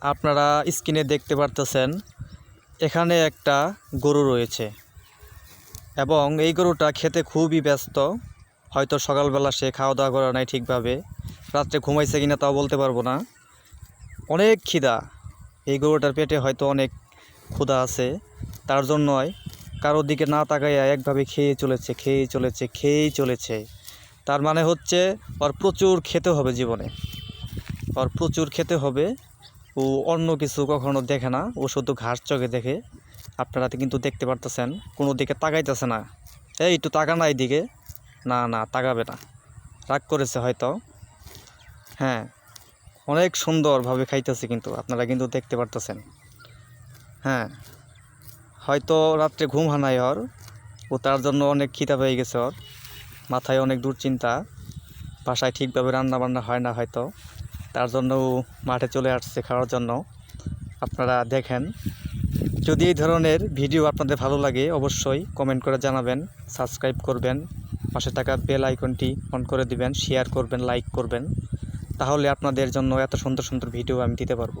আপনারা স্ক্রিনে দেখতে পারতেছেন, এখানে একটা গরু রয়েছে। এবং এই গরুটা খেতে খুবই ব্যস্ত, হয়তো সকালবেলা সে খাওয়া দাওয়া করে নাই ঠিকভাবে, রাত্রে ঘুমাইছে কিনা তাও বলতে পারব না। অনেক খিদা, এই গরুটার পেটে হয়তো অনেক ক্ষুধা আছে, তার জন্যই কারোর দিকে না তাকাইয়া একভাবে খেয়ে চলেছে খেয়ে চলেছে খেয়েই চলেছে। তার মানে হচ্ছে, ওর প্রচুর খেতে হবে জীবনে। ওর প্রচুর খেতে হবে ও অন্য কিছু কখনো দেখে না। ও শুধু ঘাস চোখে দেখে। আপনারা কিন্তু দেখতে পারতেছেন। কোনো দিকে তাকাইতেছে না। এই একটু তাকা না এইদিকে না না, তাকাবে না। রাগ করেছে হয়তো। হ্যাঁ অনেক সুন্দরভাবে খাইতেছে কিন্তু। আপনারা কিন্তু দেখতে পারতেছেন। হ্যাঁ হয়তো রাত্রে ঘুম হানায় ওর। ও তার জন্য অনেক খিদা পেয়ে গেছে ওর। মাথায় অনেক দুশ্চিন্তা। বাসায় ঠিকভাবে রান্না বান্না হয় না হয়তো। তার জন্য মাঠে চলে আসছে খাওয়ার জন্য। আপনারা দেখেন। যদি এই ধরনের ভিডিও আপনাদের ভালো লাগে, অবশ্যই কমেন্ট করে জানাবেন সাবস্ক্রাইব করবেন, পাশে থাকা বেল আইকনটি অন করে দিবেন শেয়ার করবেন লাইক করবেন। তাহলে আপনাদের জন্য এত সুন্দর সুন্দর ভিডিও আমি দিতে পারব।